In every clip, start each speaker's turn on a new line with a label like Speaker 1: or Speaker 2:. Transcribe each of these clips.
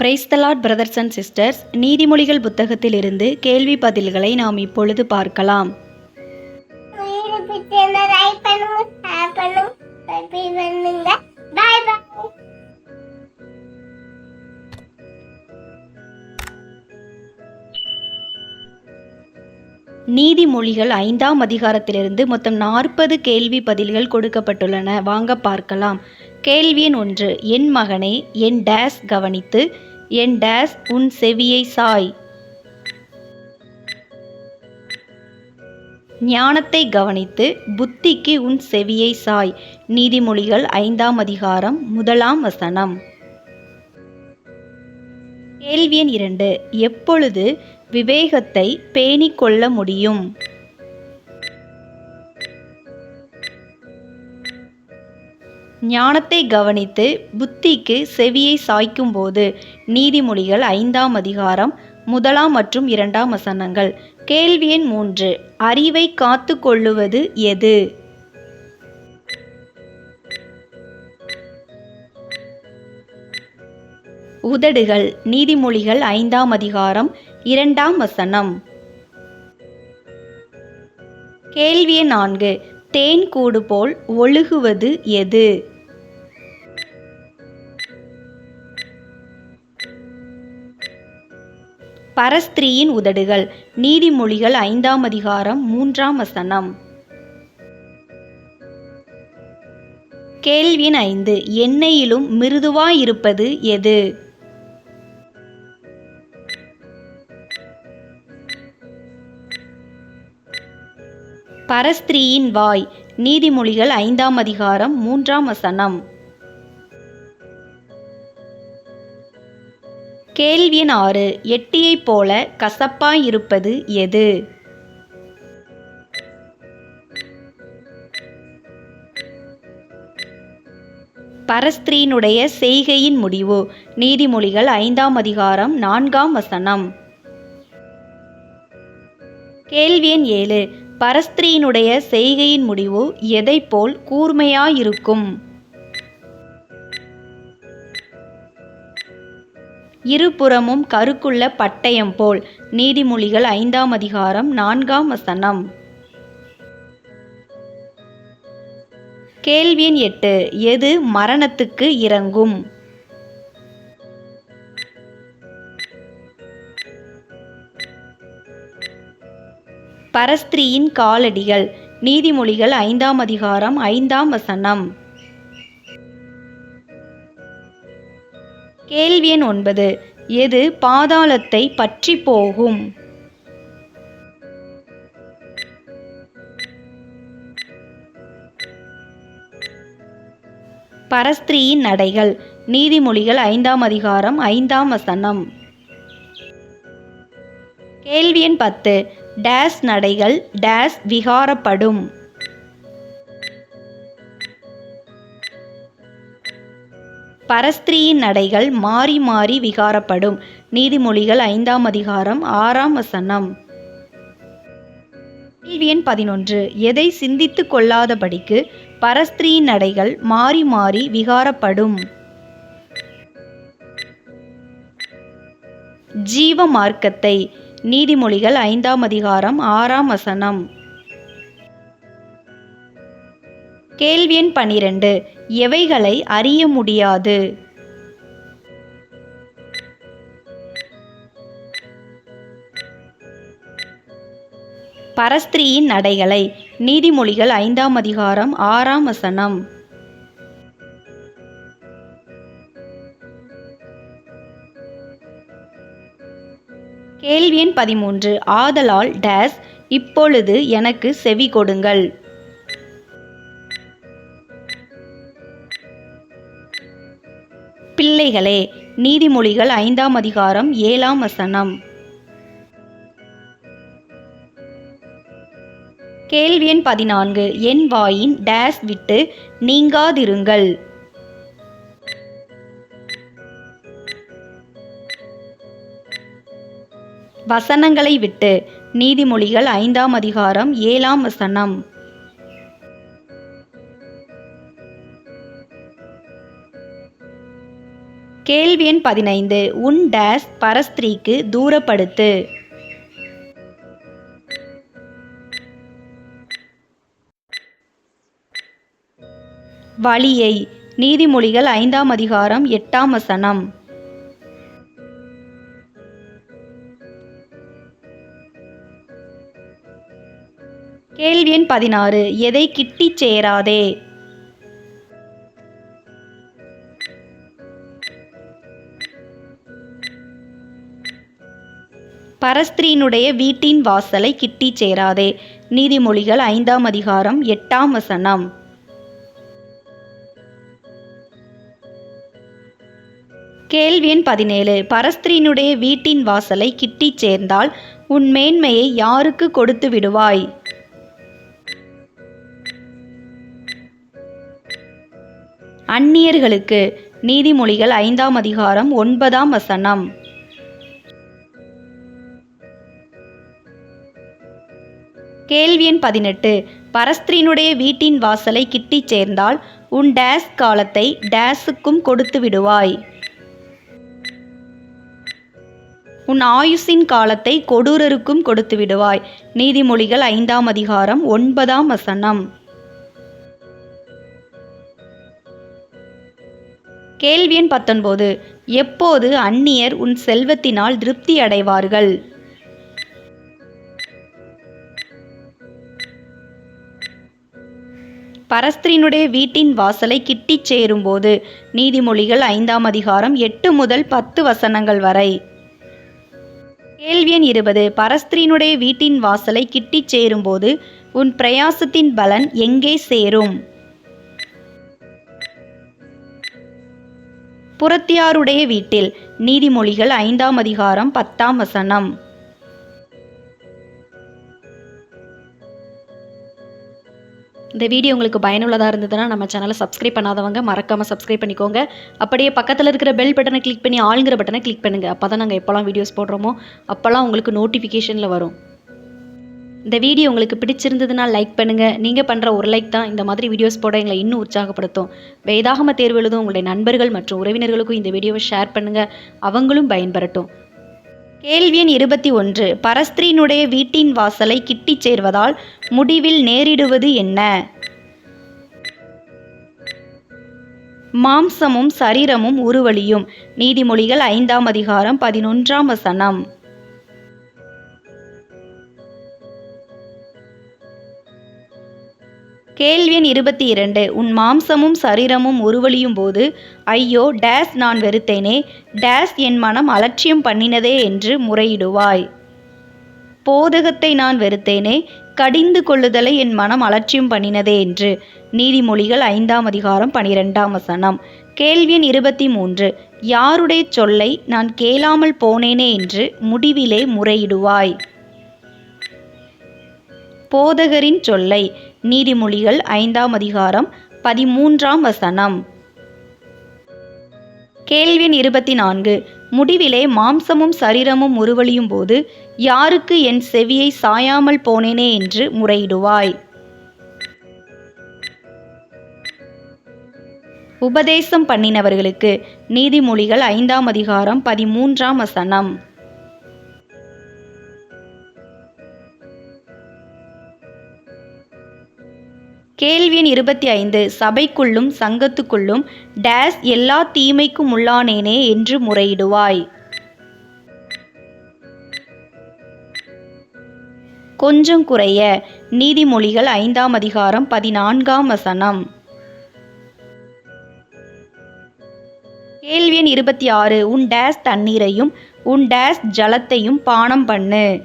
Speaker 1: Praise the brothers and sisters நீதிமொழிகள் புத்தகத்திலிருந்து கேள்வி பதில்களை நாம் இப்பொழுது பார்க்கலாம். நீதிமொழிகள் ஐந்தாம் அதிகாரத்திலிருந்து மொத்தம் நாற்பது கேள்வி பதில்கள் கொடுக்கப்பட்டுள்ளன. வாங்க பார்க்கலாம். கேள்வி எண் ஒன்று. என் மகனை என் டேஸ் கவனித்து என் டேஸ் உன் செவியை சாய். ஞானத்தை கவனித்து புத்திக்கு உன் செவியை சாய். நீதிமொழிகள் ஐந்தாம் அதிகாரம் முதலாம் வசனம். கேள்வி எண் இரண்டு. எப்பொழுது விவேகத்தை பேணிக் கொள்ள முடியும்? ஞானத்தை கவனித்து புத்திக்கு செவியை சாய்க்கும்போது நீதிமொழிகள் ஐந்தாம் அதிகாரம் முதலாம் மற்றும் இரண்டாம் வசனங்கள். கேள்வி எண் மூன்று. அறிவை காத்து கொள்ளுவது எது? உதடுகள். நீதிமொழிகள் ஐந்தாம் அதிகாரம் இரண்டாம் வசனம். கேள்வி நான்கு. தேன் கூடு போல் ஒழுகுவது எது? பரஸ்திரீயின் உதடுகள். நீதிமொழிகள் ஐந்தாம் அதிகாரம் மூன்றாம் வசனம். கேள்வி ஐந்து. எண்ணெயிலும் மிருதுவாயிருப்பது எது? பரஸ்திரீயின் வாய் நீதிமொழிகள் ஐந்தாம் அதிகாரம் மூன்றாம் வசனம். கேள்வி ஆறு எட்டியைப் போல கசப்பாயிருப்பது எது? பரஸ்திரீனுடைய செய்கையின் முடிவு நீதிமொழிகள் ஐந்தாம் அதிகாரம் நான்காம் வசனம். கேள்வி எண் ஏழு பரஸ்திரீனுடைய செய்கையின் முடிவு எதைப்போல் கூர்மையாயிருக்கும்? இருபுறமும் கருக்குள்ள பட்டயம் போல். நீதிமொழிகள் ஐந்தாம் அதிகாரம் நான்காம் வசனம். கேள்வியின் எட்டு எது மரணத்துக்கு இறங்கும்? பரஸ்திரீயின் காலடிகள். நீதிமொழிகள் ஐந்தாம் அதிகாரம் ஐந்தாம் வசனம். கேள்வி எண் ஒன்பது. எது பாதாளத்தை பற்றி போகும்? பரஸ்திரீயின் நடைகள். நீதிமொழிகள் ஐந்தாம் அதிகாரம் ஐந்தாம் வசனம். கேள்வி எண் பத்து. Days நடைகள் days விகாரப்படும். பரஸ்திரீயின் நடைகள் மாறி மாறி விகாரப்படும். நீதிமொழிகள் ஐந்தாம் அதிகாரம் ஆறாம் வசனம். கேள்வி எண் பதினொன்று. எதை சிந்தித்து கொள்ளாதபடிக்கு பரஸ்திரீயின் நடைகள் மாறி மாறி விகாரப்படும். ஜீவ மார்க்கத்தை நீதிமொழிகள் ஐந்தாம் அதிகாரம் ஆறாம் வசனம். கேள்வி எண் பனிரெண்டு. எவைகளை அறிய முடியாது? பரஸ்திரீயின் நடைகளை நீதிமொழிகள் ஐந்தாம் அதிகாரம் ஆறாம் வசனம். கேள்வி எண் பதிமூன்று. ஆதலால் டேஸ் இப்பொழுது எனக்கு செவி கொடுங்கள். பிள்ளைகளே நீதிமொழிகள் ஐந்தாம் அதிகாரம் ஏழாம் வசனம். கேள்வி எண் பதினான்கு. என் வாயின் டேஸ் விட்டு நீங்காதிருங்கள். வசனங்களை விட்டு. நீதிமொழிகள் ஐந்தாம் அதிகாரம் ஏழாம் வசனம். கேள்வி எண் பதினைந்து. உன் டேஸ் பரஸ்திரீக்கு தூரப்படுத்து. வழியை. நீதிமொழிகள் ஐந்தாம் அதிகாரம் எட்டாம் வசனம். எண் பதினாறு எதை கிட்டி சேராதே? பரஸ்திரீனுடைய வீட்டின் வாசலை கிட்டி சேராதே. நீதிமொழிகள் ஐந்தாம் அதிகாரம் எட்டாம் வசனம். கேள்வி எண் பதினேழு பரஸ்திரீனுடைய வீட்டின் வாசலை கிட்டி சேர்ந்தால் உன் மேன்மையை யாருக்கு கொடுத்து விடுவாய்? அந்நியர்களுக்கு நீதிமொழிகள் ஐந்தாம் அதிகாரம் ஒன்பதாம் வசனம். கேள்வி எண் பதினெட்டு. பரஸ்திரீனுடைய வீட்டின் வாசலை கிட்டிச் சேர்ந்தால் உன் டேஸ் காலத்தை டேஸுக்கும் கொடுத்து விடுவாய். உன் ஆயுசின் காலத்தை கொடூரருக்கும் கொடுத்து விடுவாய். நீதிமொழிகள் ஐந்தாம் அதிகாரம் ஒன்பதாம் வசனம். கேள்வி எண் பத்தொன்பது. எப்போது அந்நியர் உன் செல்வத்தினால் திருப்தி அடைவார்கள்? பரஸ்திரினுடைய வீட்டின் வாசலை கிட்டிச் சேரும்போது நீதிமொழிகள் ஐந்தாம் அதிகாரம் எட்டு முதல் பத்து வசனங்கள் வரை. கேள்வி எண் இருபது. பரஸ்திரினுடைய வீட்டின் வாசலை கிட்டிச் சேரும்போது உன் பிரயாசத்தின் பலன் எங்கே சேரும்? புறத்தியாருடைய வீட்டில். நீதிமொழிகள் ஐந்தாம் அதிகாரம் பத்தாம் வசனம். இந்த வீடியோ உங்களுக்கு பயனுள்ளதாக இருந்ததுன்னா நம்ம சேனலை சப்ஸ்கிரைப் பண்ணாதவங்க மறக்காமல் சப்ஸ்கிரைப் பண்ணிக்கோங்க. அப்படியே பக்கத்தில் இருக்கிற பெல் பட்டனை கிளிக் பண்ணி ஆளுங்கிற பட்டனை கிளிக் பண்ணுங்கள் அப்போ தான் நாங்கள் எப்போல்லாம் வீடியோஸ் போடுறோமோ அப்போல்லாம் உங்களுக்கு நோட்டிஃபிகேஷனில் வரும். இந்த வீடியோ உங்களுக்கு பிடிச்சிருந்ததுன்னா லைக் பண்ணுங்கள் நீங்கள் பண்ணுற ஒரு லைக் தான் இந்த மாதிரி வீடியோஸ் போட எங்களை இன்னும் உற்சாகப்படுத்தும். வேதாகம தேர்வு எழுதும் உங்களுடைய நண்பர்கள் மற்றும் உறவினர்களுக்கும் இந்த வீடியோவை ஷேர் பண்ணுங்கள் அவங்களும் பயன்பெறட்டும். கேள்வி எண் இருபத்தி ஒன்று. பரஸ்திரீனுடைய வீட்டின் வாசலை கிட்டிச் சேர்வதால் முடிவில் நேரிடுவது என்ன? மாம்சமும் சரீரமும் உருவழியும் நீதிமொழிகள் ஐந்தாம் அதிகாரம் பதினொன்றாம் வசனம். கேள்வி எண் இருபத்தி இரண்டு. உன் மாம்சமும் சரீரமும் உருவழியும் போது ஐயோ டேஸ் நான் வெறுத்தேனே டேஸ் என் மனம் அலட்சியம் பண்ணினதே என்று முறையிடுவாய். போதகத்தை நான் வெறுத்தேனே கடிந்து கொள்ளுதலை என் மனம் அலட்சியம் பண்ணினதே என்று. நீதிமொழிகள் ஐந்தாம் அதிகாரம் பனிரெண்டாம் வசனம். கேள்வி எண் இருபத்தி மூன்று. யாருடைய சொல்லை நான் கேளாமல் போனேனே என்று முடிவிலே முறையிடுவாய். போதகரின் சொல்லை நீதிமொழிகள் ஐந்தாம் அதிகாரம் பதிமூன்றாம் வசனம். கேள்வி இருபத்தி நான்கு. முடிவிலே மாம்சமும் சரீரமும் உருவழியும் போது யாருக்கு என் செவியை சாயாமல் போனேனே என்று முறையிடுவாய். உபதேசம் பண்ணினவர்களுக்கு நீதிமொழிகள் ஐந்தாம் அதிகாரம் பதிமூன்றாம் வசனம். கேள்வி எண் இருபத்தி ஐந்து சபைக்குள்ளும் சங்கத்துக்குள்ளும் டேஸ் எல்லா தீமைக்கும் உள்ளானேனே என்று முறையிடுவாய். கொஞ்சம் குறைய நீதிமொழிகள் ஐந்தாம் அதிகாரம் பதினான்காம் வசனம். கேள்வி எண் இருபத்தி ஆறு உன் டேஸ் தண்ணீரையும் உன் டேஸ் ஜலத்தையும் பானம் பண்ணு.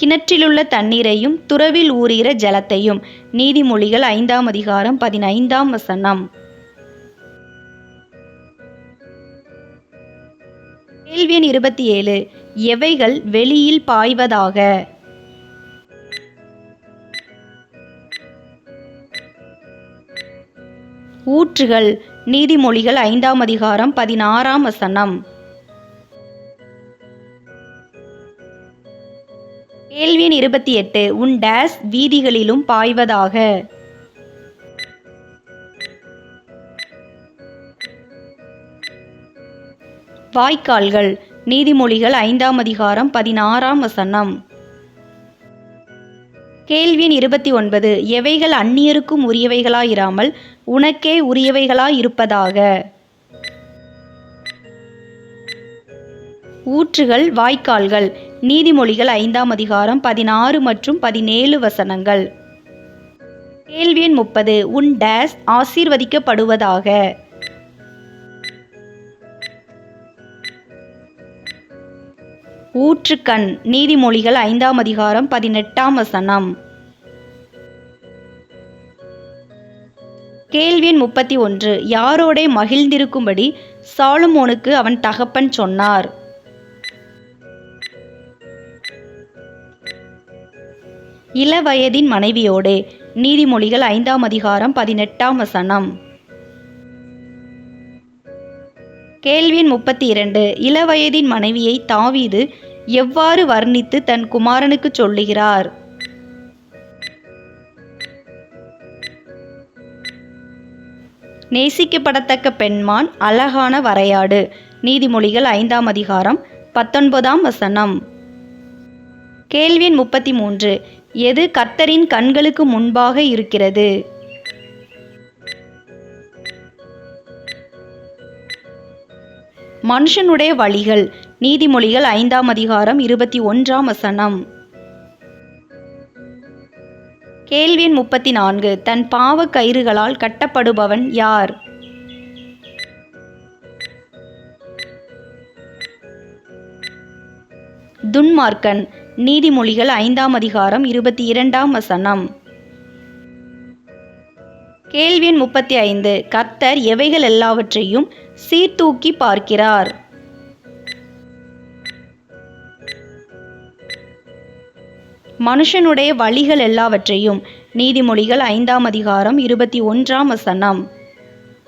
Speaker 1: கிணற்றிலுள்ள தண்ணீரையும் துறவில் ஊறுகிற ஜலத்தையும். நீதிமொழிகள் ஐந்தாம் அதிகாரம் பதினைந்தாம் வசனம். கேள்வி எண் இருபத்தி ஏழு. எவைகள் வெளியில் பாய்வதாக? ஊற்றுகள். நீதிமொழிகள் ஐந்தாம் அதிகாரம் பதினாறாம் வசனம். இருபத்தி எட்டு உன் டேஸ் வீதிகளிலும் பாய்வதாக. வாய்க்கால்கள் நீதிமொழிகள் ஐந்தாம் அதிகாரம் பதினாறாம் வசனம். கேள்வியின் இருபத்தி ஒன்பது எவைகள் அந்நியருக்கும் உரியவைகளாயிராமல் உனக்கே உரியவைகளாயிருப்பதாக. ஊற்றுகள் வாய்க்கால்கள். நீதிமொழிகள் ஐந்தாம் அதிகாரம் பதினாறு மற்றும் பதினேழு வசனங்கள். கேள்வி எண் முப்பது. உன் டேஸ் ஆசீர்வதிக்கப்படுவதாக. ஊற்றுக்கண். நீதிமொழிகள் ஐந்தாம் அதிகாரம் பதினெட்டாம் வசனம். கேள்வி முப்பத்தி ஒன்று. யாரோடே மகிழ்ந்திருக்கும்படி சாலுமோனுக்கு அவன் தகப்பன் சொன்னார். இளவயதின் மனைவியோடே. நீதிமொழிகள் ஐந்தாம் அதிகாரம் பதினெட்டாம் வசனம். கேள்வியின் முப்பத்தி இரண்டு இளவயதின் மனைவியை தாவீது எவ்வாறு வர்ணித்து தன் குமாரனுக்கு சொல்லுகிறார்? நேசிக்கப்படத்தக்க பெண்மான் அழகான வரையாடு. நீதிமொழிகள் ஐந்தாம் அதிகாரம் பத்தொன்பதாம் வசனம். கேள்வியின் முப்பத்தி மூன்று எது கர்த்தரின் கண்களுக்கு முன்பாக இருக்கிறது? மனுஷனுடைய வழிகள். நீதிமொழிகள் ஐந்தாம் அதிகாரம் இருபத்தி ஒன்றாம் வசனம். கேள்வி முப்பத்தி நான்கு. தன் பாவ கயிறுகளால் கட்டப்படுபவன் யார்? துன்மார்க்கன் நீதிமொழிகள் ஐந்தாம் அதிகாரம் இருபத்தி இரண்டாம் வசனம். கேள்வி முப்பத்தி ஐந்து கர்த்தர் எவைகள் எல்லாவற்றையும் சீர்தூக்கி பார்க்கிறார். மனுஷனுடைய வழிகள் எல்லாவற்றையும் நீதிமொழிகள் ஐந்தாம் அதிகாரம் இருபத்தி ஒன்றாம் வசனம்.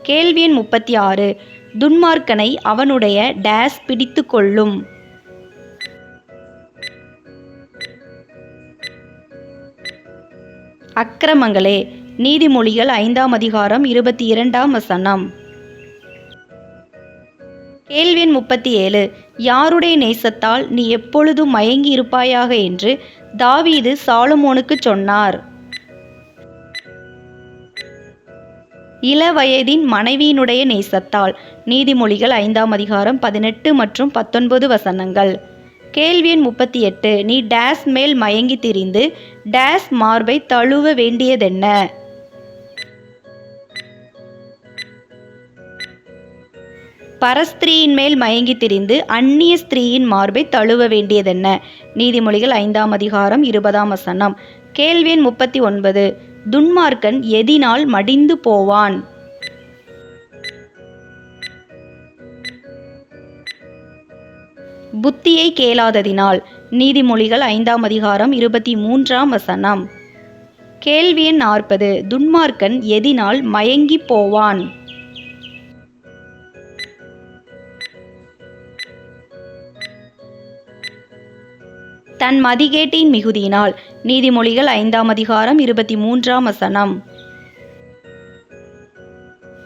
Speaker 1: கேள்வி முப்பத்தி ஆறு துன்மார்க்கனை அவனுடைய டேஸ் பிடித்து கொள்ளும். அக்கிரமங்களே நீதிமொழிகள் ஐந்தாம் அதிகாரம் இருபத்தி இரண்டாம் வசனம். கேள்வி முப்பத்தி ஏழு யாருடைய நேசத்தால் நீ எப்பொழுதும் மயங்கி இருப்பாயாக என்று தாவீது சாலுமோனுக்கு சொன்னார். இளவயதின் மனைவியினுடைய நேசத்தால் நீதிமொழிகள் ஐந்தாம் அதிகாரம் பதினெட்டு மற்றும் பத்தொன்பது வசனங்கள். கேள்வி எண் முப்பத்தி எட்டு. நீ டேஸ் மேல் மயங்கி திரிந்து டேஸ் மார்பை தழுவ வேண்டியதென்ன? பரஸ்திரீயின் மேல் மயங்கி திரிந்து அந்நிய ஸ்திரீயின் மார்பை தழுவ வேண்டியதென்ன? நீதிமொழிகள் ஐந்தாம் அதிகாரம் இருபதாம் வசனம். கேள்வி எண் முப்பத்தி ஒன்பது. துன்மார்க்கன் எதினால் மடிந்து போவான். புத்தியை கேளாததினால். நீதிமொழிகள் ஐந்தாம் அதிகாரம் இருபத்தி மூன்றாம் வசனம். கேள்வி எண் நாற்பது துன்மார்க்கன் எதினால் மயங்கி போவான்? தன் மதிகேட்டின் மிகுதியினால் நீதிமொழிகள் ஐந்தாம் அதிகாரம் இருபத்தி மூன்றாம் வசனம்.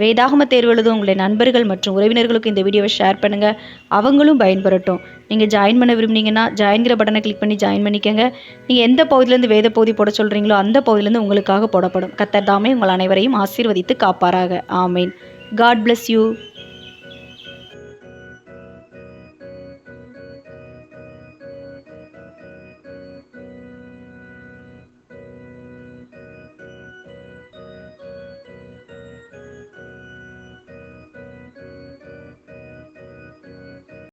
Speaker 1: வேதாகம தேர்வு எழுதும் உங்களுடைய நண்பர்கள் மற்றும் உறவினர்களுக்கு இந்த வீடியோவை ஷேர் பண்ணுங்கள் அவங்களும் பயன்பெறட்டும். நீங்கள் ஜாயின் பண்ண விரும்புனீங்கன்னா ஜாயின்கிற பட்டனை கிளிக் பண்ணி ஜாயின் பண்ணிக்கோங்க. நீங்கள் எந்த பகுதியிலேருந்து வேத பகுதி போட சொல்கிறீங்களோ அந்த பகுதியிலேருந்து உங்களுக்காக போடப்படும். கத்தர் தாமே உங்கள் அனைவரையும் ஆசீர்வதித்து காப்பாராக. ஆமேன். God bless you